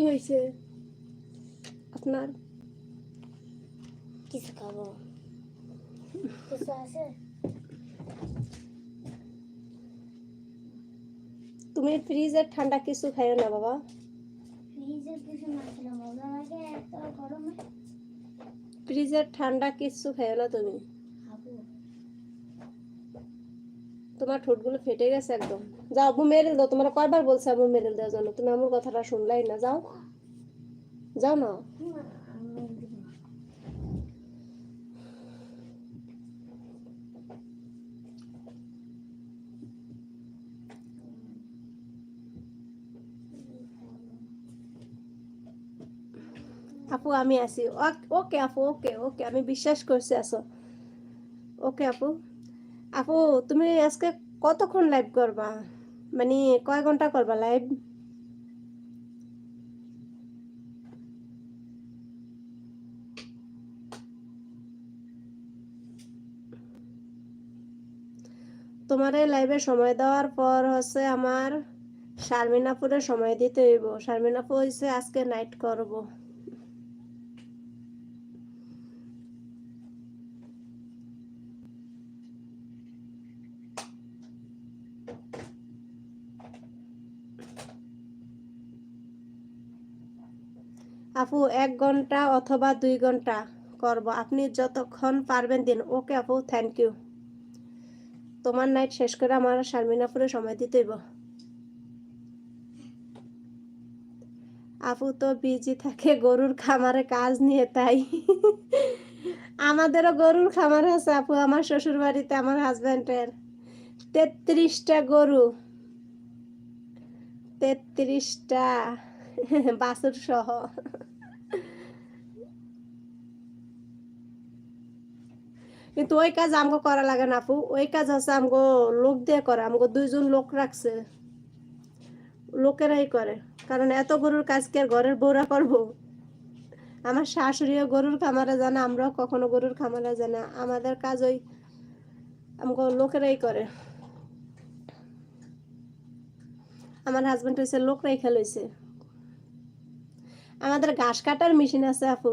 কি হয়েছে আপনার কিছু খাব কিছু আছে তুমি ফ্রিজের ঠান্ডা কিছু খাইও না বাবা ফ্রিজের কিছু না খেলে মজা লাগে এত গরমে ফ্রিজের ঠান্ডা কিছু খাইও না তুমি তোমার ঠোঁটগুলো ফেটে গেছে একদম। যাও আবু মেরেল দাও, তোমার কয়বার বলছে আবু মেরেল দেওয়ার জন্য? তুমি আমার কথাটা শুনলাই না, যাও। যাও না। আপু, আমি আছি। ওকে, আপু, ওকে ওকে, আমি বিশ্বাস করছি, আসো। ওকে, আপু। আপু, তুমি আজকে কতক্ষণ লাইভ করবা? মানে কয় ঘণ্টা করবা লাইভ তোমার এই লাইভে সময় দেওয়ার পর হচ্ছে আমার শারমিনাপুরে সময় দিতে হইব। শারমিনাপু হয়েছে আজকে নাইট করব। আপু, এক ঘণ্টা অথবা দুই ঘণ্টা করব। আপনি যতক্ষণ পারবেন দিন। ওকে আপু থ্যাংক ইউ তোমার নাইট শেষ করে আমার শারমিনাপুরে সময় দিতে হইব। আপু তো বিজি থাকে, গরুর খামারে কাজ নিয়ে, তাই। আমাদেরও গরুর খামার আছে আপু। আমার শ্বশুর বাড়িতে আমার হাজব্যান্ডের তেত্রিশটা গরু। তেত্রিশটা বাছুর সহ কিন্তু ওই কাজ আমগো করা লাগে না আপু। ওই কাজ হচ্ছে আমগো লোক দিয়ে করে, আমগো দুইজন লোক রাখছে। লোকেরাই করে। কারণ এত গরুর কাজ কি আর ঘরের বউরা করব? আমার শাশুড়িও গরুর খামারে জানে, আমরাও কখনো গরুর খামারে জানে আমাদের কাজ ওই আমগো লোকেরাই করে। আমার হাজবেন্ড হয়েছে লোকরাই খেলইছে আমাদের ঘাস কাটার মেশিন আছে আপু।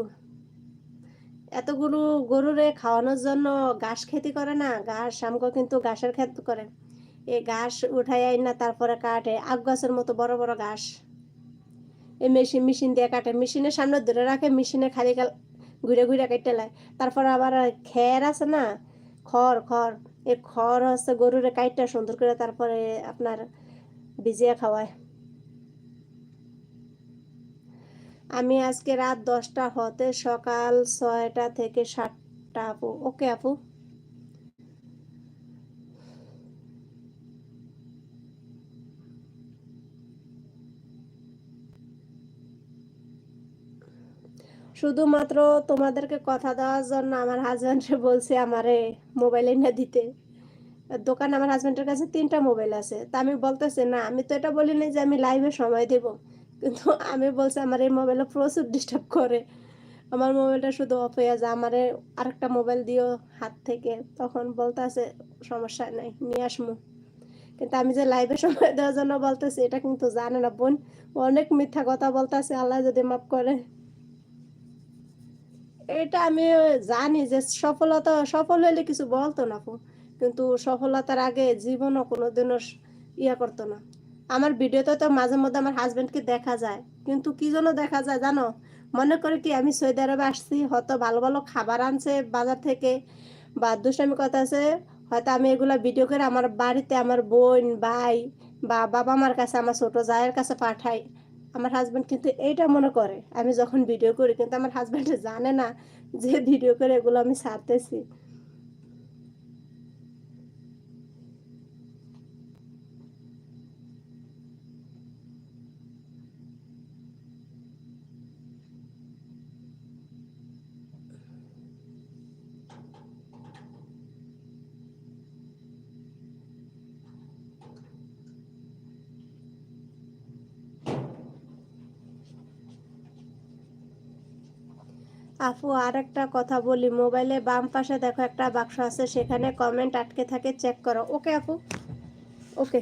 এতগুলো গরুরে খাওয়ানোর জন্য ঘাস খেতি করে না। ঘাস আমগো কিন্তু ঘাসের ক্ষেত করে। এই ঘাস উঠাই না, তারপরে কাটে। আগ গাছের মতো বড় বড় ঘাস। এই মেশিন মেশিন দিয়ে কাটে। মেশিনের সামনে ধরে রাখে, মেশিনে খালি খাল ঘুরে ঘুরে কেটে লাই তারপর আবার খের আছে না, খড় খড়। এই খড় হচ্ছে গরুরে কাইটটা সুন্দর করে তারপরে আপনার ভিজিয়ে খাওয়ায়। আমি আজকে রাত দশটা হতে সকাল ছয়টা থেকে সাতটা আপু। ওকে আপু। শুধুমাত্র তোমাদেরকে কথা দেওয়ার জন্য আমার হাজব্যান্ডে বলছে আমারে মোবাইল এনে দিতে। দোকান আমার হাজব্যান্ডের কাছে তিনটা মোবাইল আছে। তা আমি বলতেছি, না, আমি তো এটা বলি না যে আমি লাইভে সময় দেব। কিন্তু আমি বলছি আমার এই মোবাইলে প্রচুর ডিস্টার্ব করে। আমার মোবাইলটা শুধু অফ হয়ে যায়। আমারে আরেকটা মোবাইল দিও হাত থেকে। তখন বলতে আছে সমস্যা নাই, নিয়ে আসমু। কিন্তু আমি যে লাইভে সময় দেওয়ার জন্য বলতেছি, এটা কিন্তু জানে না বোন। অনেক মিথ্যা কথা বলতেছে, আল্লাহ যদি মাফ করে। এটা আমি জানি যে সফলতা, সফল হইলে কিছু বলতো না কিন্তু সফলতার আগে জীবনও কোনোদিনও ইয়া করতো না। আমার ভিডিওতে তো মাঝে মধ্যে আমার হাজব্যান্ডকে দেখা যায়। কিন্তু কি জন্য দেখা যায় জানো? মনে করে কি আমি সৌদি আরবে আসছি, হয়তো ভালো ভালো খাবার আনছে বাজার থেকে, বা দুষ্টামি কথা আছে হয়তো আমি এগুলো ভিডিও করে আমার বাড়িতে আমার বোন, ভাই, বা বাবা মার কাছে, আমার ছোটো জায়ের কাছে পাঠাই। আমার হাজব্যান্ড কিন্তু এইটা মনে করে। আমি যখন ভিডিও করি, কিন্তু আমার হাজব্যান্ড জানে না যে ভিডিও করে এগুলো আমি ছাড়তেছি। আপু আর একটা কথা বলি। মোবাইলে বাম পাশে দেখো একটা বাক্স আছে, সেখানে কমেন্ট আটকে থাকে চেক করো। ওকে, আপু? ওকে।